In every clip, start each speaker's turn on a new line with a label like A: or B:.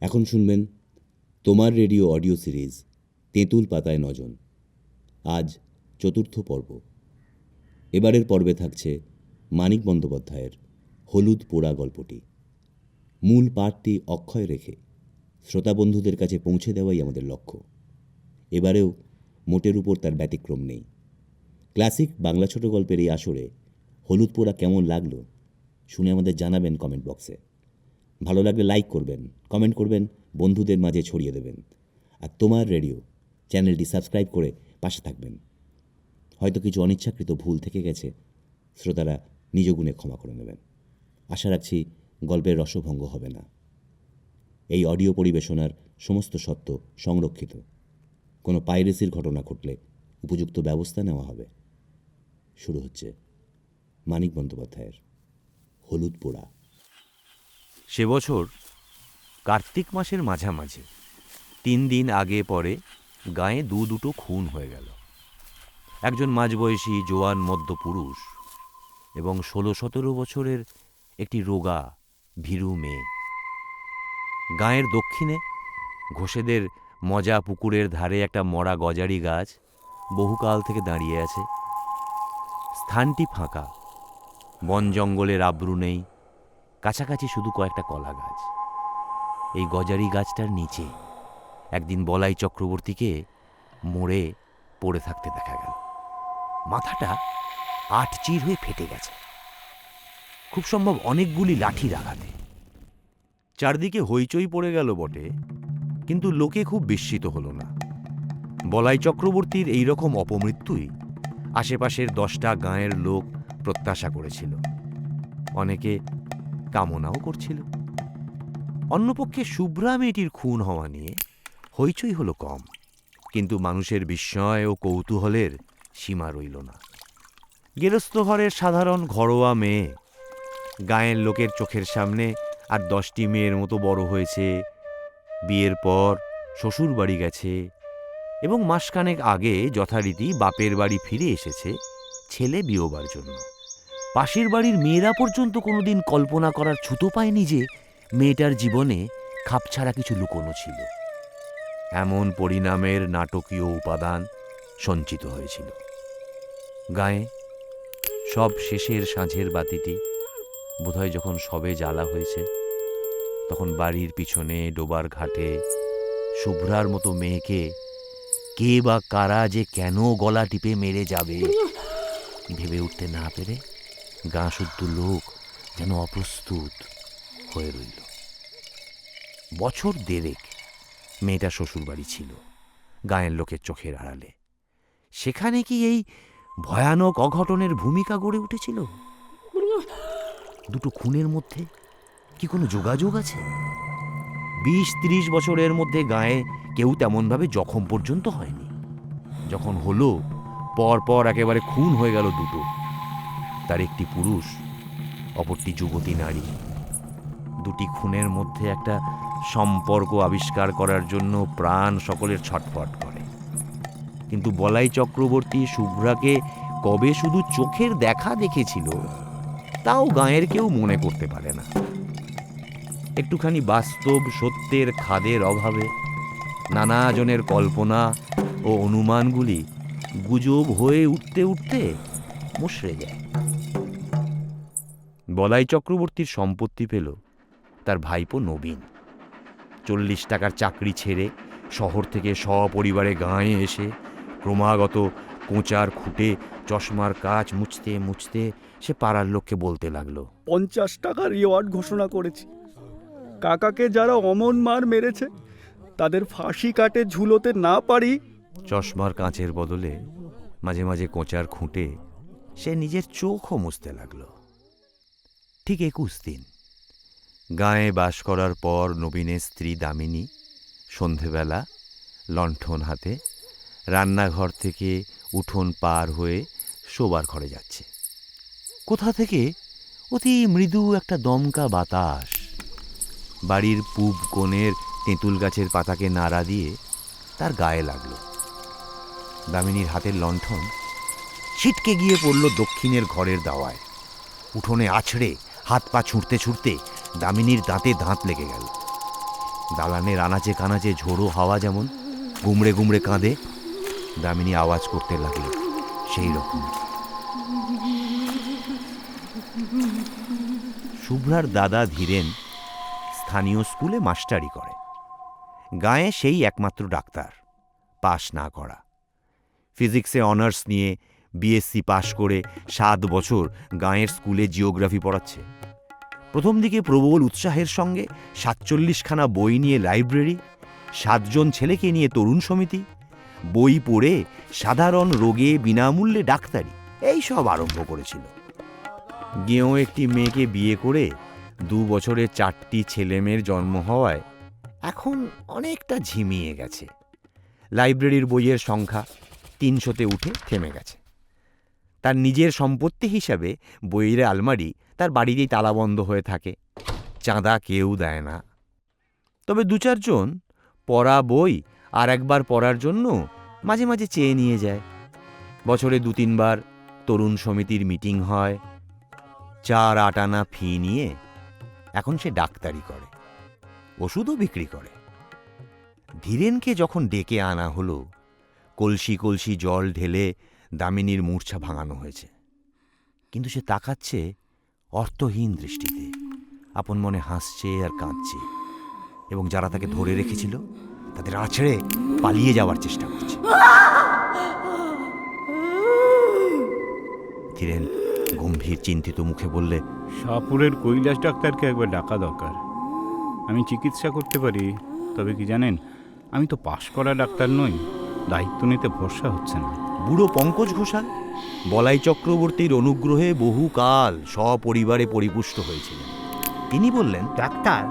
A: এখন শুনবেন তোমার রেডিও অডিও সিরিজ, তেঁতুল পাতায় নজন। আজ চতুর্থ পর্ব। এবারের পর্বে থাকছে মানিক বন্দ্যোপাধ্যায়ের হলুদ পোড়া গল্পটি। মূল পাঠটি অক্ষয় রেখে শ্রোতা বন্ধুদের কাছে পৌঁছে দেওয়াই আমাদের লক্ষ্য। এবারেও মোটের উপর তার ব্যতিক্রম নেই। ক্লাসিক বাংলা ছোট গল্পের এই আসরে হলুদ পোড়া কেমন লাগল শুনে আমাদের জানাবেন কমেন্ট বক্সে ভালো লাগলে লাইক করবেন কমেন্ট করবেন, বন্ধুদের মাঝে ছড়িয়ে দেবেন। আর তোমার রেডিও চ্যানেলটি সাবস্ক্রাইব করে পাশে থাকবেন। হয়তো কিছু অনিচ্ছাকৃত ভুল থেকে গেছে, শ্রোতারা নিজ গুণে ক্ষমা করে নেবেন। আশা রাখছি গল্পের রসভঙ্গ হবে না। এই অডিও পরিবেশনার সমস্ত সত্য সংরক্ষিত। কোনো পাইরেসির ঘটনা ঘটলে উপযুক্ত ব্যবস্থা নেওয়া হবে। শুরু হচ্ছে মানিক বন্দ্যোপাধ্যায়ের হলুদ পোড়া।
B: সে বছর কার্তিক মাসের মাঝামাঝি। তিন দিন আগে পরে গায়ে দু দুটো খুন হয়ে গেল। একজন মাঝবয়সী জোয়ান মধ্য পুরুষ এবং ষোলো সতেরো বছরের একটি রোগা ভীরু মেয়ে। গাঁয়ের দক্ষিণে ঘোষেদের মজা পুকুরের ধারে একটা মরা গজারি গাছ বহুকাল থেকে দাঁড়িয়ে আছে। স্থানটি ফাঁকা। বন জঙ্গলের আব্রু নেই। কাছাকাছি শুধু কয়েকটা কলা গাছ। এই গজারি গাছটার নিচে একদিন বলাই চক্রবর্তীকে মোড়ে পড়ে থাকতে দেখা গেল। মাথাটা আট চির হয়ে ফেটে গেছে। খুব সম্ভব অনেকগুলি লাঠির আঘাতে। চারদিকে হইচই পড়ে গেল বটে, কিন্তু লোকে খুব বিস্মিত হলো না। বলাই চক্রবর্তীর এই রকম অপমৃত্যুই আশেপাশের দশটা গাঁয়ের লোক প্রত্যাশা করেছিল। অনেকে কামনাও করছিল। অন্যপক্ষে শুভ্রা মেয়েটির খুন হওয়া নিয়ে হইচই হলো কম, কিন্তু মানুষের বিস্ময় ও কৌতূহলের সীমা রইল না। গেরস্থ ঘরের সাধারণ ঘরোয়া মেয়ে, গায়ের লোকের চোখের সামনে আর দশটি মেয়ের মতো বড় হয়েছে। বিয়ের পর শ্বশুর বাড়ি গেছে এবং মাসখানেক আগে যথারীতি বাপের বাড়ি ফিরে এসেছে ছেলে বিয়োবার জন্য। পাশের বাড়ির মেয়েরা পর্যন্ত কোনোদিন কল্পনা করার ছুতো পায়নি যে মেয়েটার জীবনে খাপছাড়া কিছু লুকোনো ছিল। এমন পরিণামের নাটকীয় উপাদান সঞ্চিত হয়েছিল। গায়ে সব শেষের সাঁঝের বাতিটি বোধহয় যখন সবে জ্বালা হয়েছে, তখন বাড়ির পিছনে ডোবার ঘাটে শুভ্রার মতো মেয়েকে কে বা কারা যে কেন গলা টিপে মেরে যাবে ভেবে উঠতে না পেরে গা শুদ্ধ লোক যেন অপ্রস্তুত হয়ে রইল। বছর দেড়েক মেয়েটা শ্বশুরবাড়ি ছিল, গায়ের লোকের চোখের আড়ালে। সেখানে কি এই ভয়ানক অঘটনের ভূমিকা গড়ে উঠেছিল? দুটো খুনের মধ্যে কি কোনো যোগাযোগ আছে? বিশ ত্রিশ বছরের মধ্যে গায়ে কেউ তেমনভাবে জখম পর্যন্ত হয়নি। যখন হলো পর পর একেবারে খুন হয়ে গেল দুটো। তার একটি পুরুষ, অপরটি যুবতী নারী। দুটি খুনের মধ্যে একটা সম্পর্ক আবিষ্কার করার জন্য প্রাণ সকলের ছটফট করে। কিন্তু বলাই চক্রবর্তী শুভ্রাকে কবে শুধু চোখের দেখা দেখেছিল, তাও গাঁয়ের কেউ মনে করতে পারে না। একটুখানি বাস্তব সত্যের খাদের অভাবে নানাজনের কল্পনা ও অনুমানগুলি গুজব হয়ে উঠতে উঠতে মুশড়ে যায়। বলাই চক্রবর্তীর সম্পত্তি পেল তার ভাইপো নবীন। চল্লিশ টাকার চাকরি ছেড়ে শহর থেকে সপরিবারে গাঁয়ে এসে ক্রমাগত কোঁচার খুঁটে চশমার কাজ মুছতে মুছতে সে পাড়ার লোককে বলতে লাগল।
C: পঞ্চাশ টাকার রিওয়ার্ড ঘোষণা করেছি। কাকাকে যারা অমন মার মেরেছে তাদের ফাঁসি কাটে ঝুলোতে না পারি।
B: চশমার কাঁচের বদলে মাঝে মাঝে কোঁচার খুঁটে সে নিজের চোখও মুছতে লাগল। ঠিক একুশ দিন। গাঁয়ে বাস করার পর নবীনের স্ত্রী দামিনী সন্ধেবেলা লণ্ঠন হাতে রান্নাঘর থেকে উঠোন পার হয়ে শোবার ঘরে যাচ্ছে। কোথা থেকে অতি মৃদু একটা দমকা বাতাস বাড়ির পূব কোণের তেঁতুল গাছের পাতাকে নাড়া দিয়ে তার গায়ে লাগল। দামিনীর হাতের লণ্ঠন ছিটকে গিয়ে পড়ল দক্ষিণের ঘরের দাওয়ায়। উঠোনে আছড়ে হাত পা ছুঁড়তে ছুঁড়তে দামিনীর দাঁতে দাঁত লেগে গেল। দালানের আনাচে কানাচে ঝোড়ো হাওয়া যেমন, গুমড়ে গুমড়ে কাঁদে, দামিনী আওয়াজ করতে লাগল সেই রকম। শুভ্রার দাদা ধীরেন স্থানীয় স্কুলে মাস্টারি করে। গায়ে সেই একমাত্র ডাক্তার, পাশ না করা। ফিজিক্সে অনার্স নিয়ে বিএসসি পাশ করে সাত বছর গাঁয়ের স্কুলে জিওগ্রাফি পড়াচ্ছে। প্রথম দিকে প্রবল উৎসাহের সঙ্গে সাতচল্লিশখানা বই নিয়ে লাইব্রেরি, সাতজন ছেলেকে নিয়ে তরুণ সমিতি, বই পড়ে সাধারণ রোগে বিনামূল্যে ডাক্তারি, এই সব আরম্ভ করেছিল। গেঁয়ো একটি মেয়েকে বিয়ে করে দু বছরে চারটি ছেলেমেয়ের জন্ম হওয়ায় এখন অনেকটা ঝিমিয়ে গেছে। লাইব্রেরির বইয়ের সংখ্যা তিনশোতে উঠে থেমে গেছে। তার নিজের সম্পত্তি হিসাবে বইয়ের আলমারি তার বাড়িতেই তালাবন্ধ হয়ে থাকে। চাঁদা কেউ দেয় না। তবে দু চারজন পড়া বই আর একবার পড়ার জন্য মাঝে মাঝে চেয়ে নিয়ে যায়। বছরে দু তিনবার তরুণ সমিতির মিটিং হয়। চার আটানা ফি নিয়ে এখন সে ডাক্তারি করে, ওষুধও বিক্রি করে। ধীরেনকে যখন ডেকে আনা হলো, কলসি কলসি জল ঢেলে দামিনীর মূর্ছা ভাঙানো হয়েছে। কিন্তু সে তাকাচ্ছে অর্থহীন দৃষ্টিতে। আপন মনে হাসছে আর কাঁদছে এবং যারা তাকে ধরে রেখেছিল, তাদের আছড়ে পালিয়ে যাওয়ার চেষ্টা করছে। ধীরেন গম্ভীর চিন্তিত মুখে বললে
D: শাহপুরের কৈলাস ডাক্তারকে একবার ডাকা দরকার। আমি চিকিৎসা করতে পারি, তবে কি জানেন, আমি তো পাশ করা ডাক্তার নই, দায়িত্ব নিতে ভরসা হচ্ছে না।
B: বুড়ো পঙ্কজ ঘোষাল? বলাই চক্রবর্তীর অনুগ্রহে বহুকাল সপরিবারে পরিপুষ্ট হয়েছিলেন। তিনি বললেন
E: ডাক্তার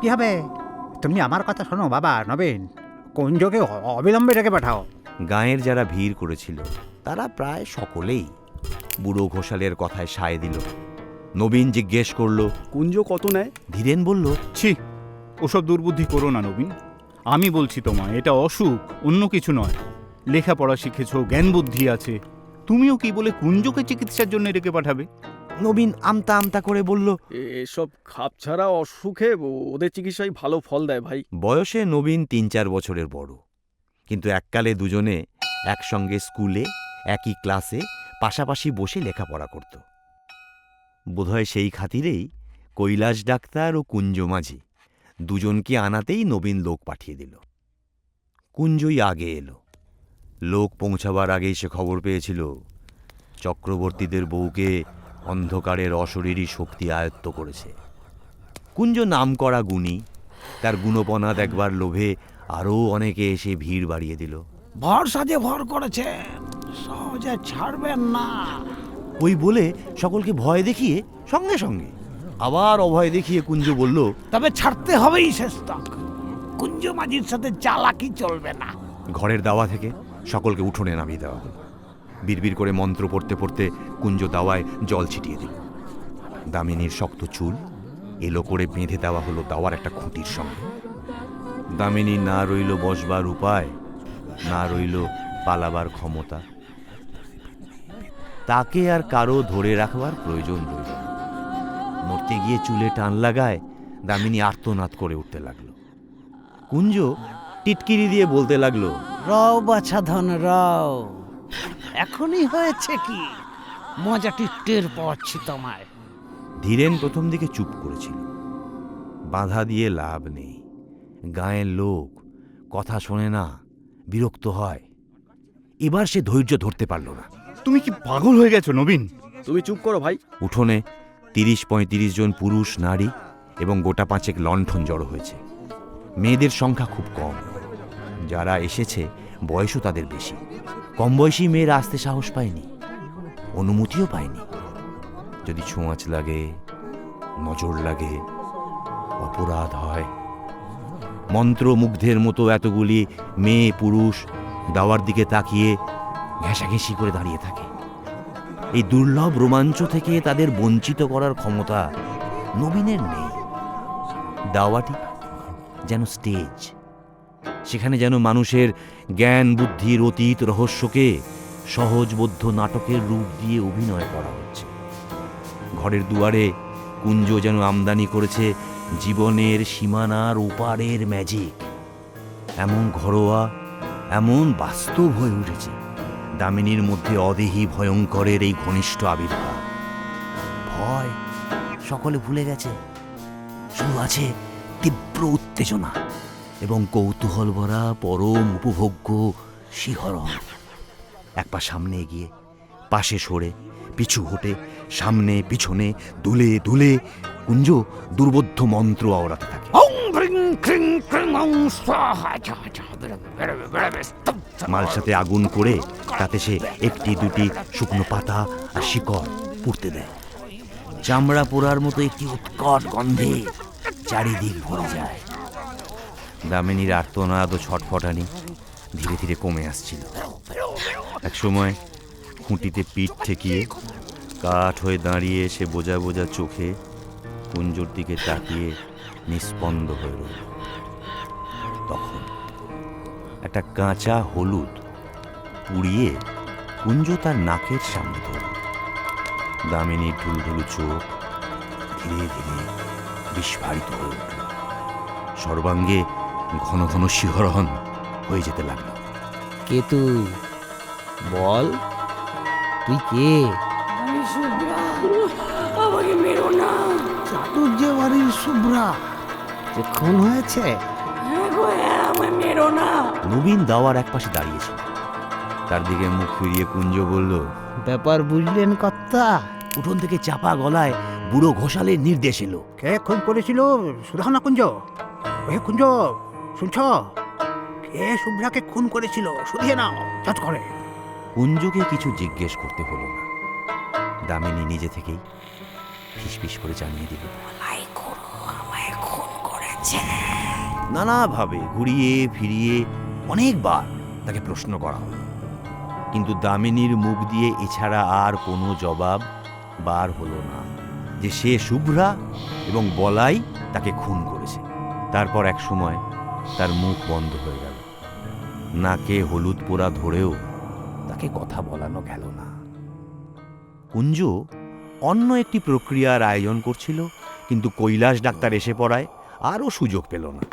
E: কি হবে তুমি আমার কথা শোনো বাবা নবীন। কুঞ্জকে অ- অবিলম্বে ডেকে পাঠাও।
B: গাঁয়ের যারা ভিড় করেছিল তারা প্রায় সকলেই বুড়ো ঘোষালের কথায় সায় দিল। নবীন জিজ্ঞেস করল
C: কুঞ্জ কত নেয়?
B: ধীরেন বলল
D: ছি ওসব দুর্বুদ্ধি করো না নবীন। আমি বলছি তোমায় এটা অসুখ অন্য কিছু নয়। লেখাপড়া শিখেছ জ্ঞান বুদ্ধি আছে। তুমিও কি বলে কুঞ্জকে চিকিৎসার জন্য ডেকে পাঠাবে?
B: নবীন আমতা আমতা করে বলল
C: এসব খাপ ছাড়া অসুখে ওদের চিকিৎসায় ভালো ফল দেয় ভাই।
B: বয়সে নবীন তিন চার বছরের বড়। কিন্তু এককালে দুজনে একসঙ্গে স্কুলে একই ক্লাসে পাশাপাশি বসে লেখাপড়া করত। বোধহয় সেই খাতিরেই কৈলাস ডাক্তার ও কুঞ্জ মাঝি দুজনকে আনাতেই নবীন লোক পাঠিয়ে দিল। কুঞ্জই আগে এলো। লোক পৌঁছাবার আগেই সে খবর পেয়েছিল। চক্রবর্তীদের বউকে অন্ধকারের অশরীরী শক্তি আয়ত্ত করেছে। কুঞ্জ নামকরা গুণী তার গুণপনা দেখবার লোভে আরও অনেকে এসে ভিড় বাড়িয়ে দিল।
F: ভরসা যে ভর করেছে সহজে ছাড়বেন না।
B: ওই বলে সকলকে ভয় দেখিয়ে সঙ্গে সঙ্গে আবার অভয় দেখিয়ে কুঞ্জ বলল
F: তবে ছাড়তে হবেই শেষ তক। কুঞ্জ মাঝির সাথে চালাকি চলবে না।
B: ঘরের দাওয়া থেকে সকলকে উঠোনে নামিয়ে দেওয়া হলো। বিড়বিড় করে মন্ত্র পড়তে পড়তে কুঞ্জ দাওয়ায় জল ছিটিয়ে দিল। দামিনীর শক্ত চুল, এলো করে বেঁধে দেওয়া হলো দাওয়ার একটা খুঁটির সঙ্গে। দামিনী না রইল বসবার উপায়, না রইল পালাবার ক্ষমতা। তাকে আর কারও ধরে রাখবার প্রয়োজন রইল মরতে গিয়ে চুলে টান লাগায় দামিনী আর্তনাদ করে উঠতে লাগল। কুঞ্জ টিটকিরি দিয়ে বলতে লাগল
F: রও বাছা ধন রও। এখনই হয়েছে কি? মজাটি টের পাচ্ছি তোমায়।
B: ধীরেন প্রথম দিকে চুপ করেছিল। বাধা দিয়ে লাভ নেই। গায়ের লোক কথা শোনে না বিরক্ত হয়। এবার সে ধৈর্য ধরতে পারল না।
D: তুমি কি পাগল হয়ে গেছো নবীন?
C: তুমি চুপ করো ভাই।
B: উঠোনে তিরিশ পঁয়ত্রিশ জন পুরুষ নারী এবং গোটা পাঁচেক লণ্ঠন জড়ো হয়েছে। মেয়েদের সংখ্যা খুব কম। যারা এসেছে, বয়সও তাদের বেশি। কম বয়সী মেয়েরা আসতে সাহস পায়নি, অনুমতিও পায়নি। যদি ছোঁয়াচ লাগে, নজর লাগে, অপরাধ হয়। মন্ত্রমুগ্ধের মতো এতগুলি মেয়ে পুরুষ দাওয়ার দিকে তাকিয়ে ঘেঁষাঘেঁষি করে দাঁড়িয়ে থাকে। এই দুর্লভ রোমাঞ্চ থেকে তাদের বঞ্চিত করার ক্ষমতা নবীনের নেই। দাওয়াটি যেন স্টেজ সেখানে যেন মানুষের জ্ঞান বুদ্ধির অতীত, রহস্যকে সহজবোধ্য নাটকের রূপ দিয়ে অভিনয় করা হচ্ছে। ঘরের দুয়ারে কুঞ্জ যেন আমদানি করেছে জীবনের সীমানার ওপারের ম্যাজিক এমন ঘরোয়া, এমন বাস্তব হয়ে উঠেছে। দামিনীর মধ্যে অদেহি ভয়ঙ্করের এই ঘনিষ্ঠ আবির্ভাব। ভয় সকলে ভুলে গেছে। শুধু আছে তীব্র উত্তেজনা। এবং কৌতূহল ভরা পরম উপভোগ্য শিহরণ। এক পা সামনে এগিয়ে পাশে সরে পিছু হটে সামনে পিছনে দুলে দুলে কুঞ্জ দুর্বোধ্য মন্ত্র আওড়াতে থাকে। মালসাতে আগুন করে তাতে সে একটি দুটি শুকনো পাতা আর শিকড় পুড়তে দেয়। চামড়া পোড়ার মতো একটি উৎকট গন্ধে চারিদিক ভরে যায়। দামিনীর আর্তনাদ ও ছটফটানি ধীরে ধীরে কমে আসছিল। এক সময় খুঁটিতে পিঠ ঠেকিয়ে কাঠ হয়ে দাঁড়িয়ে সে বোঝা বোঝা চোখে কুঞ্জর দিকে তাকিয়ে নিস্পন্দ হয়ে রইল। তখন একটা কাঁচা হলুদ পুড়িয়ে কুঞ্জ তার নাকের সামনে ধরল। দামিনীর ঢুলঢুলু চোখ ধীরে ধীরে বিস্ফারিত হয়ে উঠল। সর্বাঙ্গে ঘন ঘন শিহরণ হয়ে যেতে লাগল।
F: কে তুই? বল। তুই কে?
G: আমি শুভ্রা আমাকে মেরো না।
F: চাটুর্য বাড়ির শুভ্রা যে খুন হয়েছে।
G: হ্যাঁ গো হ্যাঁ মেরো না।
B: নবীন দাওয়ার একপাশে দাঁড়িয়েছিল তার দিকে মুখ ফিরিয়ে কুঞ্জ বলল
F: ব্যাপার বুঝলেন কর্তা?
B: উঠোন থেকে চাপা গলায় বুড়ো ঘোষালের নির্দেশ এলো।
E: কে খুন করেছিল? সুধাও না কুঞ্জ। ওহে কুঞ্জ শুনছ? কে শুভ্রাকে খুন করেছিল? শুধিয়ে নাও চট করে।
B: কুঞ্জকে কিছু জিজ্ঞেস করতে হলো না। দামিনী নিজে থেকেই ফিসফিস করে জানিয়ে দিল। নানাভাবে ঘুরিয়ে ফিরিয়ে অনেকবার তাকে প্রশ্ন করা হলো। কিন্তু দামিনীর মুখ দিয়ে এছাড়া আর কোনো জবাব বার হলো না যে সে শুভ্রা এবং বলাই তাকে খুন করেছে। তারপর এক সময় তার মুখ বন্ধ হয়ে গেল। নাকে হলুদ পোড়া ধরেও তাকে কথা বলানো গেল না। কুঞ্জ অন্য একটি প্রক্রিয়ার আয়োজন করছিল, কিন্তু কৈলাস ডাক্তার এসে পড়ায়, আরও সুযোগ পেল না।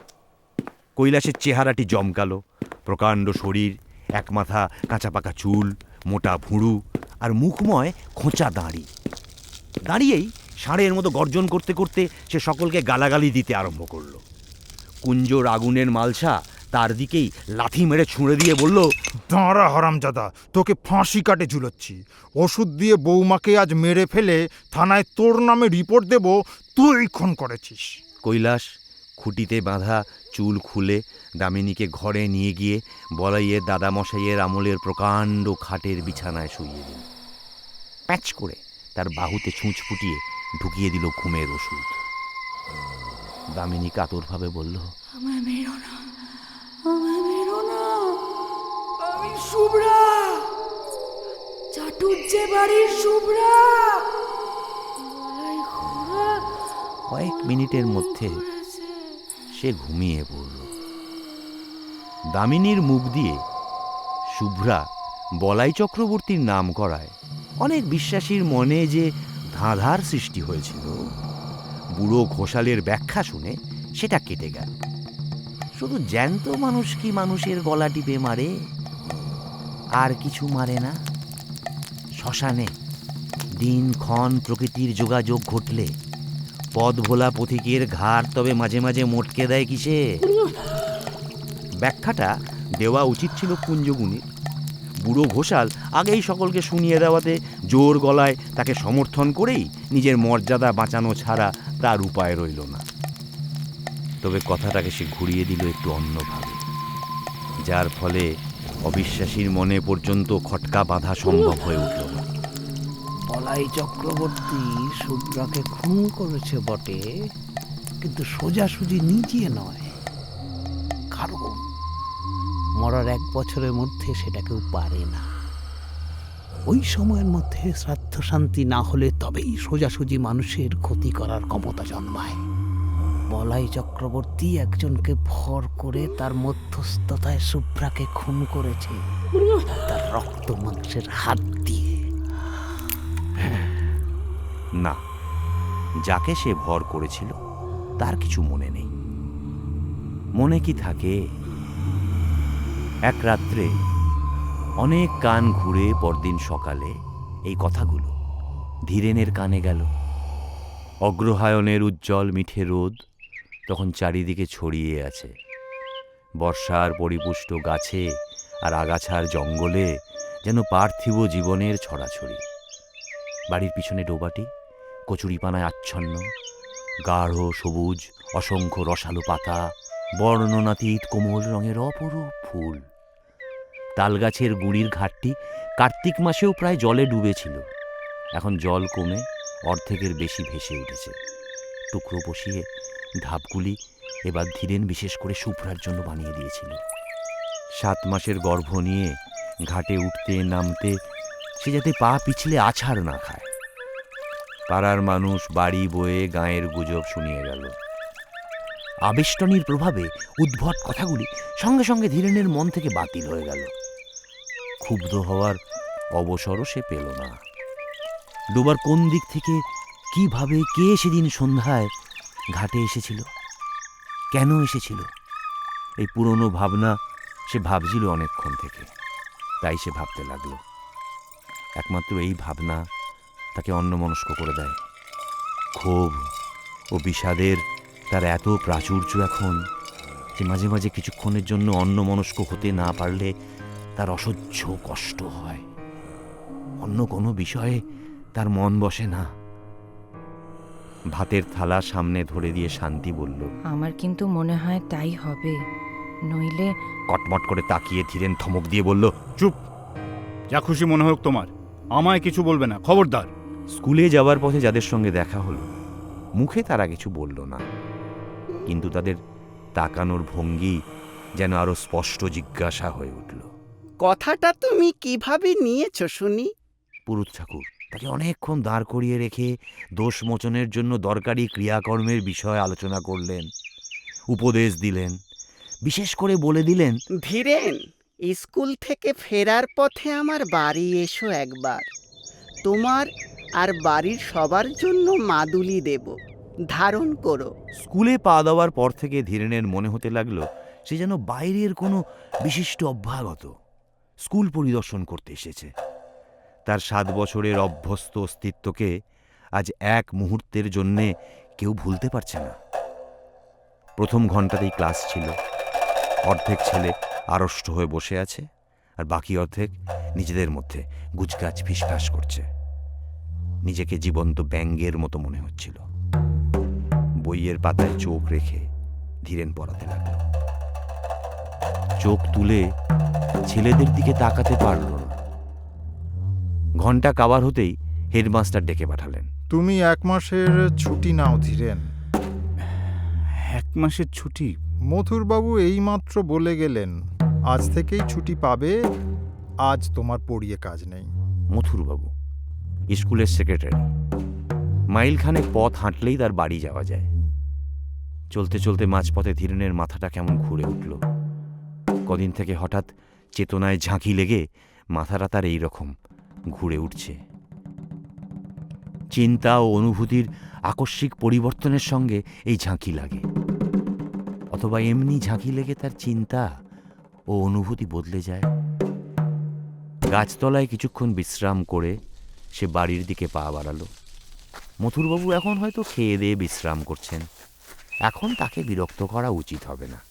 B: কৈলাসের চেহারাটি জমকালো, প্রকাণ্ড শরীর, এক মাথা কাঁচা পাকা চুল, মোটা ভুঁড়ু, আর মুখময় খোঁচা দাঁড়ি। দাঁড়িয়েই ষাঁড়ের মতো গর্জন করতে করতে সে সকলকে গালাগালি দিতে আরম্ভ করল। কুঞ্জর আগুনের মালসা তার দিকেই লাথি মেরে ছুঁড়ে দিয়ে বলল
H: দাঁড়া হারামজাদা তোকে ফাঁসি কাটে ঝুলোচ্ছি। ওষুধ দিয়ে বৌমাকে আজ মেরে ফেলে থানায় তোর নামে রিপোর্ট দেব তুই খুন করেছিস।
B: কৈলাস খুঁটিতে বাঁধা চুল খুলে দামিনীকে ঘরে নিয়ে গিয়ে বলাইয়ের দাদামশাইয়ের আমলের প্রকাণ্ড খাটের বিছানায় শুইয়ে দিল। প্যাচ করে তার বাহুতে ছুঁচ ফুটিয়ে ঢুকিয়ে দিল ঘুমের ওষুধ। দামিনী কাতরভাবে বলল
G: আমায় মেরো না আমায় মেরো না। আমি শুভ্রা চাটুর্যে বাড়ির শুভ্রা।
B: কয়েক মিনিটের মধ্যে সে ঘুমিয়ে পড়ল। দামিনীর মুখ দিয়ে শুভ্রা বলাই চক্রবর্তীর নাম করায় অনেক বিশ্বাসীর মনে যে ধাঁধার সৃষ্টি হয়েছিল। বুড়ো ঘোষালের ব্যাখ্যা শুনে সেটা কেটে গেল। শুধু জ্যান্ত মানুষ কি মানুষের গলা টিপে মারে? আর কিছু মারে না? শ্মশানে দিন ক্ষণ প্রকৃতির যোগাযোগ ঘটলে পদ ভোলা পথিকের ঘাড় তবে মাঝে মাঝে মোটকে দেয় কিসে? ব্যাখ্যাটা দেওয়া উচিত ছিল কুঞ্জগুণীর বুড়ো ঘোষাল আগেই সকলকে শুনিয়ে দেওয়াতে জোর গলায় তাকে সমর্থন করেই নিজের মর্যাদা বাঁচানো ছাড়া তার উপায় রইল না। তবে কথাটাকে সে ঘুরিয়ে দিল একটু অন্যভাবে, যার ফলে অবিশ্বাসীর মনে পর্যন্ত খটকা বাঁধা সম্ভব হয়ে উঠল না।
F: বলাই চক্রবর্তী শুভ্রাকে খুন করেছে বটে, কিন্তু সোজাসুজি নিজে নয়। মরার এক বছরের মধ্যে সেটা কেউ পারে না। ওই সময়ের মধ্যে শ্রাদ্ধ শান্তি না হলে তবেই সোজাসুজি মানুষের ক্ষতি করার ক্ষমতা জন্মায়। বলাই চক্রবর্তী একজনকে ভর করে তার মধ্যস্থতায় শুভ্রাকে খুন করেছে। তার রক্ত মাংসের হাত দিয়ে।
B: না, যাকে সে ভর করেছিল, তার কিছু মনে নেই। মনে কি থাকে এক রাত্রে অনেক কান ঘুরে পরদিন সকালে এই কথাগুলো। ধীরেনের কানে গেল। অগ্রহায়ণের উজ্জ্বল মিঠে রোদ তখন চারিদিকে ছড়িয়ে আছে। বর্ষার পরিপুষ্ট গাছে আর আগাছার জঙ্গলে যেন পার্থিব জীবনের ছড়াছড়ি। বাড়ির পিছনে ডোবাটি, কচুরিপানায় আচ্ছন্ন, গাঢ়, সবুজ, অসংখ্য রসালো পাতা, বর্ণনাতীত কোমল রঙের অপরূপ ফুল। তালগাছের গুড়ির ঘাটটি কার্তিক মাসেও প্রায় জলে ডুবেছিল। এখন জল কমে অর্ধেকের বেশি ভেসে উঠেছে। টুকরো বসিয়ে ধাপগুলি এবার ধীরেন বিশেষ করে শুভ্রার জন্য বানিয়ে দিয়েছিল। সাত মাসের গর্ভ নিয়ে ঘাটে উঠতে নামতে সে যাতে পা পিছলে আছাড় না খায়। পাড়ার মানুষ বাড়ি বয়ে গায়ের গুজব শুনিয়ে গেল। আবেষ্টনীর প্রভাবে উদ্ভট কথাগুলি সঙ্গে সঙ্গে ধীরেনের মন থেকে বাতিল হয়ে গেল। ক্ষুব্ধ হওয়ার অবসরও সে পেল না। ডোবার কোন দিক থেকে কীভাবে কে সেদিন সন্ধ্যায় ঘাটে এসেছিল? কেন এসেছিল? এই পুরনো ভাবনা সে ভাবছিল অনেকক্ষণ থেকে। তাই সে ভাবতে লাগল। একমাত্র এই ভাবনা তাকে অন্যমনস্ক করে দেয়। ক্ষোভ ও বিষাদের তার এত প্রাচুর্য এখন যে মাঝে মাঝে কিছুক্ষণের জন্য অন্যমনস্ক হতে না পারলে তার অসহ্য কষ্ট হয়। অন্য কোনো বিষয়ে তার মন বসে না। ভাতের থালা সামনে ধরে দিয়ে শান্তি বলল
I: আমার কিন্তু মনে হয় তাই হবে। নইলে
B: কটমট করে তাকিয়ে ধীরেন থমক দিয়ে বলল
D: চুপ। যা খুশি মনে হোক তোমার। আমায় কিছু বলবে না খবরদার।
B: স্কুলে যাওয়ার পথে যাদের সঙ্গে দেখা হলো মুখে তারা কিছু বলল না। কিন্তু তাদের তাকানোর ভঙ্গি যেন আরও স্পষ্ট জিজ্ঞাসা হয়ে উঠল।
J: কথাটা তুমি কীভাবে নিয়েছো শুনি?
B: পুরুত ঠাকুর তাকে অনেকক্ষণ দাঁড় করিয়ে রেখে দোষ মোচনের জন্য দরকারি ক্রিয়াকর্মের বিষয় আলোচনা করলেন উপদেশ দিলেন বিশেষ করে বলে দিলেন
J: ধীরেন স্কুল থেকে ফেরার পথে আমার বাড়ি এসো একবার। তোমার আর বাড়ির সবার জন্য মাদুলি দেব ধারণ করো।
B: স্কুলে পা দেওয়ার পর থেকে ধীরেনের মনে হতে লাগল সে যেন বাইরের কোনো বিশিষ্ট অভ্যাগত। স্কুল পরিদর্শন করতে এসেছে। তার সাত বছরের অভ্যস্ত অস্তিত্বকে আজ এক মুহূর্তের জন্যে কেউ ভুলতে পারছে না। প্রথম ঘন্টাতেই ক্লাস ছিল। অর্ধেক ছেলে আড়ষ্ট হয়ে বসে আছে আর বাকি অর্ধেক নিজেদের মধ্যে গুজগাছ ফিসফাস করছে। নিজেকে জীবন্ত ব্যাঙ্গের মতো মনে হচ্ছিল। বইয়ের পাতায় চোখ রেখে ধীরেন পড়াতে লাগল। চোখ তুলে ছেলেদের দিকে তাকাতে পারল না। ঘণ্টা কাবার হতেই হেডমাস্টার ডেকে পাঠালেন।
H: তুমি এক মাসের ছুটি নাও ধীরেন।
D: এক মাসের ছুটি?
H: মথুরবাবু এইমাত্র বলে গেলেন আজ থেকেই ছুটি পাবে আজ তোমার পড়িয়ে কাজ নেই।
B: মথুরবাবু স্কুলের সেক্রেটারি মাইলখানেক পথ হাঁটলেই তার বাড়ি যাওয়া যায়। চলতে চলতে মাঝপথে ধীরেনের মাথাটা কেমন ঘুরে উঠল। কদিন থেকে হঠাৎ চেতনায় ঝাঁকি লেগে মাথাটা তার রকম, ঘুরে উঠছে। চিন্তা ও অনুভূতির আকস্মিক পরিবর্তনের সঙ্গে এই ঝাঁকি লাগে। অথবা এমনি ঝাঁকি লেগে তার চিন্তা ও অনুভূতি বদলে যায়। গাছতলায় কিছুক্ষণ বিশ্রাম করে সে বাড়ির দিকে পা বাড়ালো। মথুরবাবু এখন হয়তো খেয়ে দিয়ে বিশ্রাম করছেন। এখন তাকে বিরক্ত করা উচিত হবে না।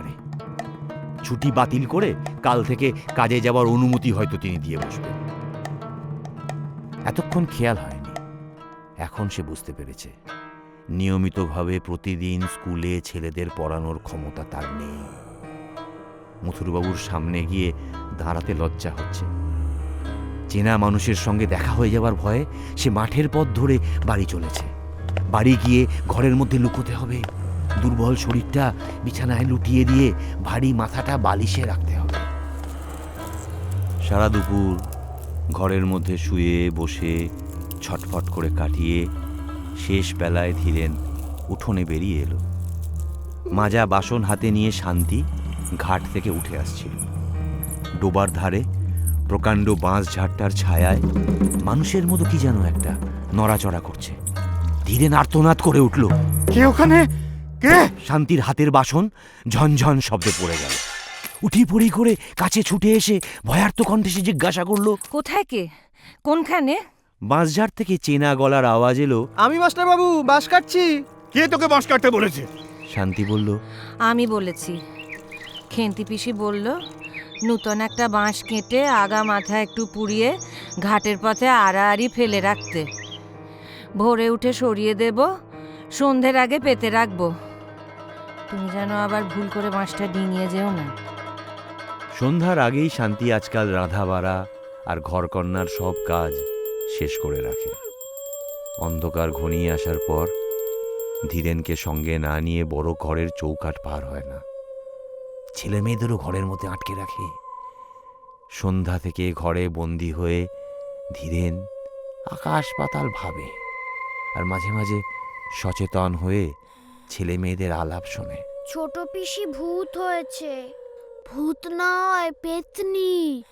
B: ছুটি বাতিল করে কাল থেকে কাজে যাওয়ার অনুমতি হয়তো তিনি দিয়ে বসবেন। এতক্ষণ খেয়াল হয়নি। এখন সে বুঝতে পেরেছে। নিয়মিতভাবে প্রতিদিন স্কুলে ছেলেদের পড়ানোর ক্ষমতা তার নেই। মথুরবাবুর সামনে গিয়ে দাঁড়াতে লজ্জা হচ্ছে। চেনা মানুষের সঙ্গে দেখা হয়ে যাবার ভয়ে সে মাঠের পথ ধরে বাড়ি চলেছে। বাড়ি গিয়ে ঘরের মধ্যে লুকোতে হবে। দুর্বল শরীরটা বিছানায় লুটিয়ে দিয়ে ভারী মাথাটা বালিশে রাখতে হবে। সারা দুপুর ঘরের মধ্যে শুয়ে বসে ছটফট করে কাটিয়ে শেষ বেলায় ধীরেন উঠোনে বেরিয়ে এলো। মাজা বাসন হাতে নিয়ে শান্তি ঘাট থেকে উঠে আসছিল। ডোবার ধারে প্রকাণ্ড বাঁশ ঝাড়টার ছায়ায় মানুষের মতো কি যেন একটা নড়াচড়া করছে। ধীরেন আর্তনাদ করে উঠল।
H: কে ওখানে? কে?
B: শান্তির হাতের বাসন ঝনঝন শব্দে পড়ে গেল। উঠি পড়ি করে কাছে ছুটে এসে ভয়ার্ত কণ্ঠে সে জিজ্ঞাসা করল
I: কোথায় কে? কোনখানে?
B: বাঁশঝাড় থেকে চেনা গলার আওয়াজ এলো
C: আমি মাস্টার বাবু বাস কাটছি।
H: কে তোকে বাঁশ কাটতে বলেছে?
B: শান্তি বলল
I: আমি বলেছি। খেন্তি পিসি বলল নূতন একটা বাঁশ কেটে আগা মাথা একটু পুড়িয়ে ঘাটের পথে আড়াআড়ি ফেলে রাখতে। ভোরে উঠে সরিয়ে দেব সন্ধ্যের আগে পেতে রাখব। তুমি যেন আবার ভুল করে বাঁশটা ডিঙিয়ে যেও না।
B: সন্ধ্যার আগেই শান্তি আজকাল রাধা বাড়া আর ঘরকন্নার সব কাজ শেষ করে রাখে। অন্ধকার ঘনিয়ে আসার পর ধীরেনকে সঙ্গে না নিয়ে বড় ঘরের চৌকাট পার হয় না। ছেলে মেয়েদেরও ঘরের মধ্যে আটকে রাখে। সন্ধ্যা থেকে ঘরে বন্দি হয়ে ধীরেন আকাশ পাতাল ভাবে আর মাঝে মাঝে সচেতন হয়ে ছেলে মেয়েদের আলাপ শোনে।
G: ছোট পিসি ভূত হয়েছে। ভূত নয় পেতনি।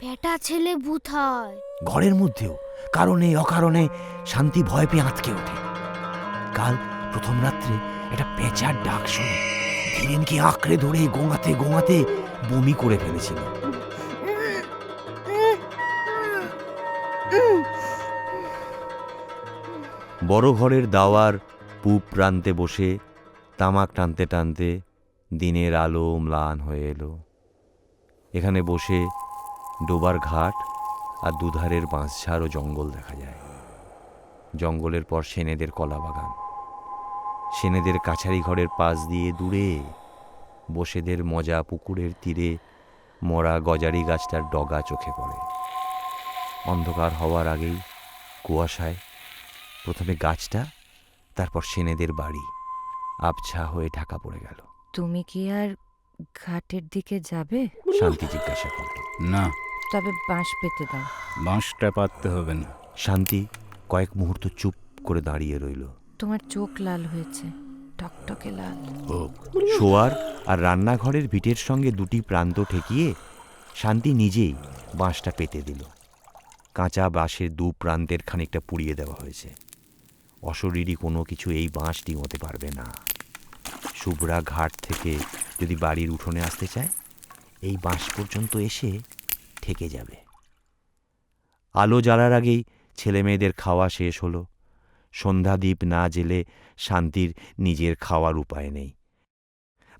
G: বেটা ছেলে ভূত হয়।
B: ঘরের মধ্যেও কারণে অকারণে শান্তি ভয় পেয়ে আঁতকে ওঠে। কাল প্রথম রাত্রে একটা পেঁচার ডাক শুনে ধীরেনকে আঁকড়ে ধরে গোঙাতে গোঙাতে বমি করে ফেলেছিল। বড় ঘরের দাওয়ার পূব প্রান্তে বসে, তামাক টানতে টানতে দিনের আলো ম্লান হয়ে এলো। এখানে বসে ডোবার ঘাট আর দুধারের বাঁশঝাড় ও জঙ্গল দেখা যায়। জঙ্গলের পর সেনেদের কলা বাগান। সেনেদের কাছারি ঘরের পাশ দিয়ে দূরে বসেদের মজা পুকুরের তীরে মরা গজারি গাছটার ডগা চোখে পড়ে। অন্ধকার হওয়ার আগেই কুয়াশায় প্রথমে গাছটা তারপর সেনেদের বাড়ি আবছা হয়ে ঢাকা পড়ে গেল।
I: তুমি কি আর ঘাটের দিকে যাবে?
B: শান্তি জিজ্ঞাসা করল।
D: না।
I: তবে বাঁশ পেতে দাও।
D: বাঁশটা পাততে হবে না।
B: শান্তি কয়েক মুহূর্ত চুপ করে দাঁড়িয়ে রইল।
I: তোমার চোখ লাল হয়েছে টকটকে লাল।
D: হোক
B: শোয়ার আর রান্নাঘরের ভিটের সঙ্গে দুটি প্রান্ত ঠেকিয়ে শান্তি নিজেই বাঁশটা পেতে দিল। কাঁচা বাঁশের দু প্রান্তের খানিকটা পুড়িয়ে দেওয়া হয়েছে। অশরীরই কোনো কিছু এই বাঁশ ডিঙোতে পারবে না। শুভ্রা ঘাট থেকে যদি বাড়ির উঠোনে আসতে চায়, এই বাঁশ পর্যন্ত এসে ঠেকে যাবে। আলো জ্বালার আগেই ছেলে মেয়েদের খাওয়া শেষ হলো। সন্ধ্যাদ্বীপ না জেলে শান্তির নিজের খাওয়ার উপায় নেই।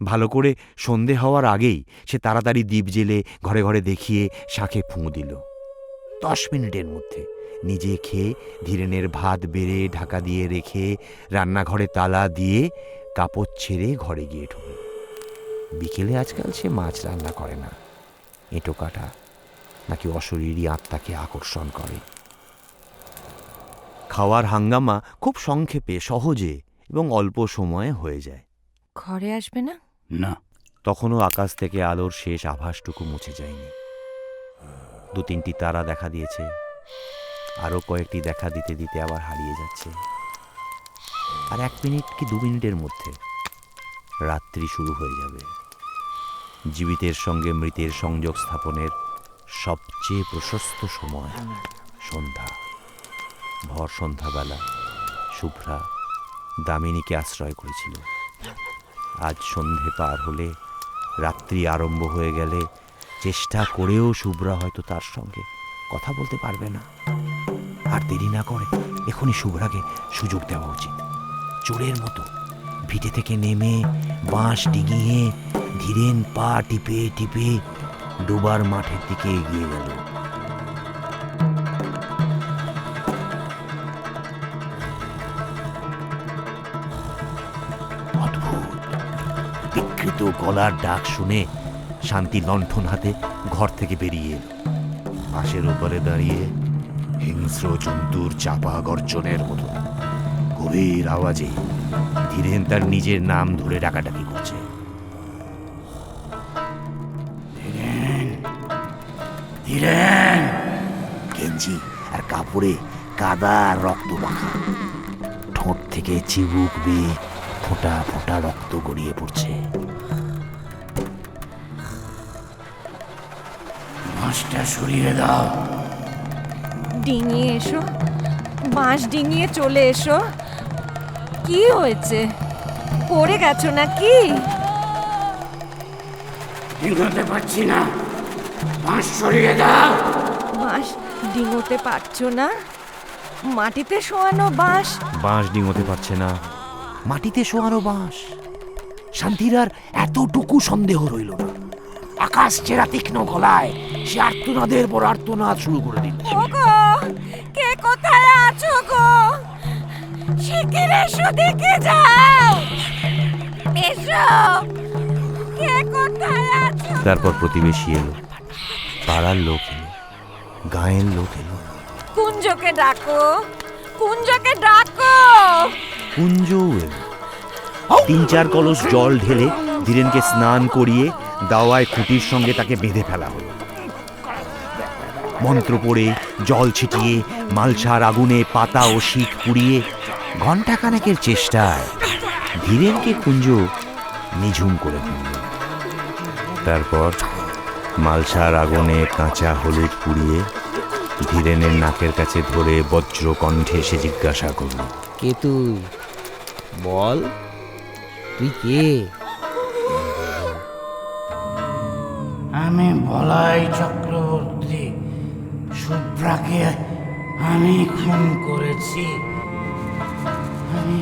B: ভালো করে সন্ধে হওয়ার আগেই সে তাড়াতাড়ি দ্বীপ জেলে ঘরে ঘরে দেখিয়ে শাঁখে ফুঁ দিল। দশ মিনিটের মধ্যে নিজে খেয়ে ধীরেনের ভাত বেড়ে ঢাকা দিয়ে রেখে রান্নাঘরে তালা দিয়ে কাপড় ছেড়ে ঘরে গিয়ে ঢুকল। বিকেলে আজকাল সে মাছ রান্না করে না। এঁটো কাটা নাকি অশরীরী আত্মাকে আকর্ষণ করে। খাওয়ার হাঙ্গামা খুব সংক্ষেপে সহজে এবং অল্প সময়ে হয়ে যায়।
I: ঘরে আসবে না?
D: না।
B: তখনও আকাশ থেকে আলোর শেষ আভাসটুকু মুছে যায়নি। দু তিনটি তারা দেখা দিয়েছে। আরও কয়েকটি দেখা দিতে দিতে আবার হারিয়ে যাচ্ছে। আর এক মিনিট কি দু মিনিটের মধ্যে রাত্রি শুরু হয়ে যাবে। জীবিতের সঙ্গে মৃতের সংযোগ স্থাপনের সবচেয়ে প্রশস্ত সময় সন্ধ্যা। ভর সন্ধ্যাবেলা শুভ্রা দামিনীকে আশ্রয় করেছিল। আজ সন্ধে পার হলে রাত্রি আরম্ভ হয়ে গেলে চেষ্টা করেও শুভ্রা হয়তো তার সঙ্গে কথা বলতে পারবে না। আর দেরি না করে এখনই শুভ্রাকে সুযোগ দেওয়া উচিত। চোরের মতো ভিটে থেকে নেমে বাঁশ ডিঙিয়ে ধীরেন পা টিপে টিপে ডোবার মাঠের দিকে এগিয়ে গেল। বিকৃত গলার ডাক শুনে শান্তি লণ্ঠন হাতে ঘর থেকে বেরিয়ে পাশের ওপরে দাঁড়িয়ে হিংস্র জন্তুর চাপা গর্জনের মতো। গভীর আওয়াজে ধীরেন তার নিজের নাম ধরে ডাকাডাকি করছে। গেঞ্জি আর কাপড়ে কাদা রক্ত মাখা। ঠোঁট থেকে চিবুক বেয়ে ফোঁটা ফোঁটা রক্ত গড়িয়ে পড়ছে। বাঁশটা সরিয়ে দাও।
I: ডিঙিয়ে এসো। বাঁশ ডিঙিয়ে চলে এসো। কি হয়েছে? পড়ে গেছো নাকি?
F: এগোতে পারছি না। বাঁশ সরিয়ে দাও।
I: বাঁশ ডিঙোতে পারছ না? মাটিতে শোয়ানো বাঁশ।
B: বাঁশ ডিঙোতে পারছে না। মাটিতে শোয়ানো বাঁশ। শান্তির আর এতটুকু সন্দেহ রইল না। আকাশ চেরা তীক্ষ্ণ গলায় সে আর্তনাদের পর আর্তনাদ শুরু করে দিল
I: আছো গো? শিগগির এসো দেখে যাও। এসো। কে কোথায় আছো?
B: তারপর প্রতিবেশী এলো। পাড়ার লোক এলো। গায়ের লোক এলো।
I: কুঞ্জকে ডাকো। কুঞ্জকে ডাকো।
B: কুঞ্জও এলো। তিন চার কলস জল ঢেলে ধীরেনকে স্নান করিয়ে দাওয়ায় খুঁটির সঙ্গে তাকে বেঁধে ফেলা হলো। মন্ত্র পড়ে জল ছিটিয়ে মালসার আগুনে পাতা ও শিখ পুড়িয়ে ঘণ্টাখানেকের চেষ্টায় ধীরেনকে কুঞ্জ নিঝুম করে ফেলল। তারপর মালসার আগুনে কাঁচা হলুদ পুড়িয়ে ধীরেনের নাকের কাছে ধরে বজ্র কণ্ঠে সে জিজ্ঞাসা করল
F: কে তুই? বল। তুই কে?
E: আমি বলাই চক্রবর্তী। শুভ্রাকে আমি খুন করেছি। আমি